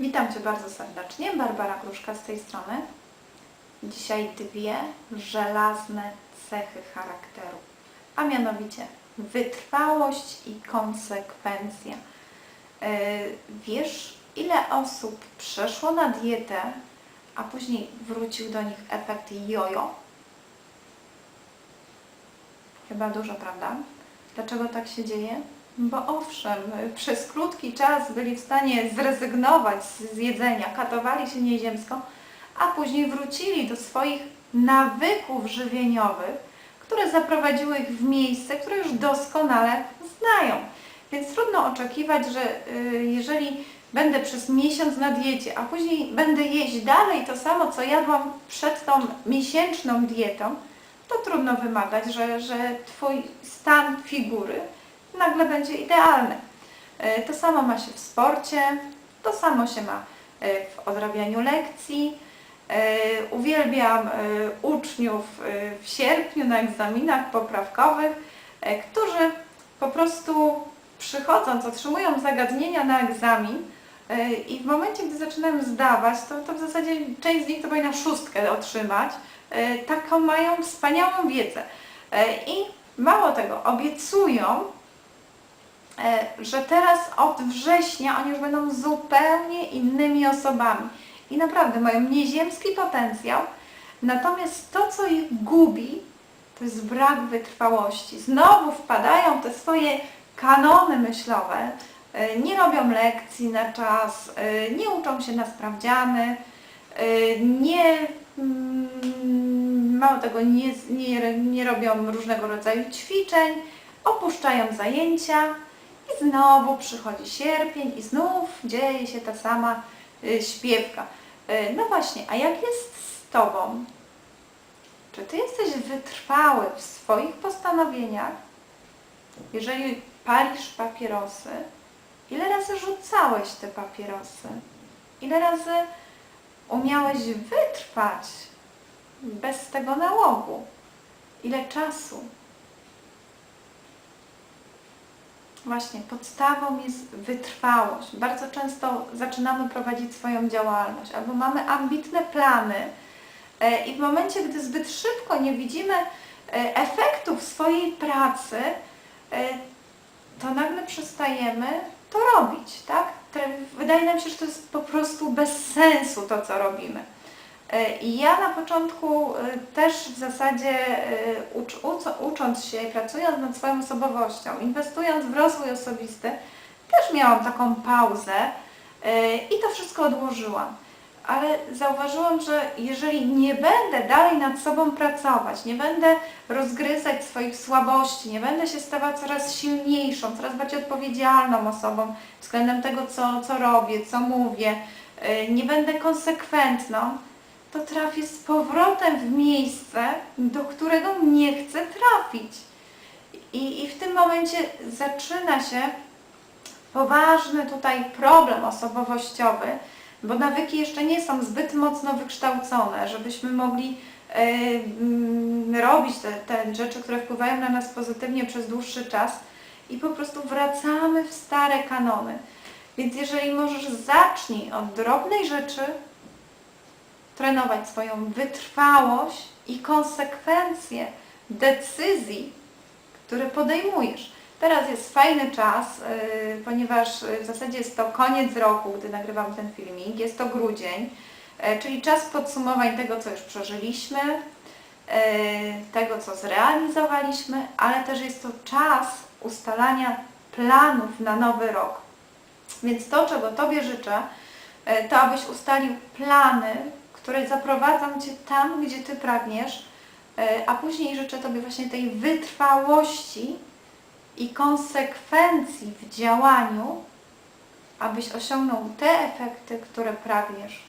Witam Cię bardzo serdecznie, Barbara Gruszka z tej strony. Dzisiaj dwie żelazne cechy charakteru, a mianowicie wytrwałość i konsekwencja. Yy, Wiesz, ile osób przeszło na dietę, a później wrócił do nich efekt jojo? Chyba dużo, prawda? Dlaczego tak się dzieje? Bo owszem, przez krótki czas byli w stanie zrezygnować z jedzenia, katowali się nieziemsko, a później wrócili do swoich nawyków żywieniowych, które zaprowadziły ich w miejsce, które już doskonale znają. Więc trudno oczekiwać, że y, jeżeli będę przez miesiąc na diecie, a później będę jeść dalej to samo, co jadłam przed tą miesięczną dietą, to trudno wymagać, że, że Twój stan figury nagle będzie idealny. E, To samo ma się w sporcie, to samo się ma e, w odrabianiu lekcji. E, Uwielbiam uczniów w sierpniu na egzaminach poprawkowych, którzy po prostu przychodząc, otrzymują zagadnienia na egzamin i w momencie, gdy zaczynają zdawać, to, to w zasadzie część z nich to powinna szóstkę otrzymać. Taką mają wspaniałą wiedzę. I mało tego, obiecują, że teraz od września oni już będą zupełnie innymi osobami. I naprawdę mają nieziemski potencjał, natomiast to, co ich gubi, to jest brak wytrwałości. Znowu wpadają te swoje kanony myślowe, e, nie robią lekcji na czas, e, nie uczą się na sprawdziany, e, nie, mm, mało tego, nie, nie, nie robią różnego rodzaju ćwiczeń, opuszczają zajęcia i znowu przychodzi sierpień i znów dzieje się ta sama y, śpiewka. Y, No właśnie, a jak jest z Tobą? Czy Ty jesteś wytrwały w swoich postanowieniach? Jeżeli palisz papierosy, ile razy rzucałeś te papierosy? Ile razy umiałeś wytrwać bez tego nałogu? Ile czasu? Właśnie, podstawą jest wytrwałość. Bardzo często zaczynamy prowadzić swoją działalność albo mamy ambitne plany e, i w momencie, gdy zbyt szybko nie widzimy e, efektów swojej pracy, e, to nagle przestajemy to robić, tak? Wydaje nam się, że to jest po prostu bez sensu to, co robimy. E, I ja na początku e, też w zasadzie e, ucz, ucząc się i pracując nad swoją osobowością, inwestując w rozwój osobisty, też miałam taką pauzę i to wszystko odłożyłam. Ale zauważyłam, że jeżeli nie będę dalej nad sobą pracować, nie będę rozgryzać swoich słabości, nie będę się stawać coraz silniejszą, coraz bardziej odpowiedzialną osobą względem tego, co, co robię, co mówię, nie będę konsekwentną, to trafię z powrotem w miejsce, do którego nie chcę trafić. I, I w tym momencie zaczyna się poważny tutaj problem osobowościowy, bo nawyki jeszcze nie są zbyt mocno wykształcone, żebyśmy mogli mm, robić te, te rzeczy, które wpływają na nas pozytywnie przez dłuższy czas i po prostu wracamy w stare kanony. Więc jeżeli możesz, zacznij od drobnej rzeczy, trenować swoją wytrwałość i konsekwencje decyzji, które podejmujesz. Teraz jest fajny czas, yy, ponieważ yy, w zasadzie jest to koniec roku, gdy nagrywam ten filmik, jest to grudzień, yy, czyli czas podsumowań tego, co już przeżyliśmy, tego, co zrealizowaliśmy, ale też jest to czas ustalania planów na nowy rok. Więc to, czego Tobie życzę, to abyś ustalił plany, które zaprowadzą Cię tam, gdzie Ty pragniesz, e, a później życzę Tobie właśnie tej wytrwałości i konsekwencji w działaniu, abyś osiągnął te efekty, które pragniesz.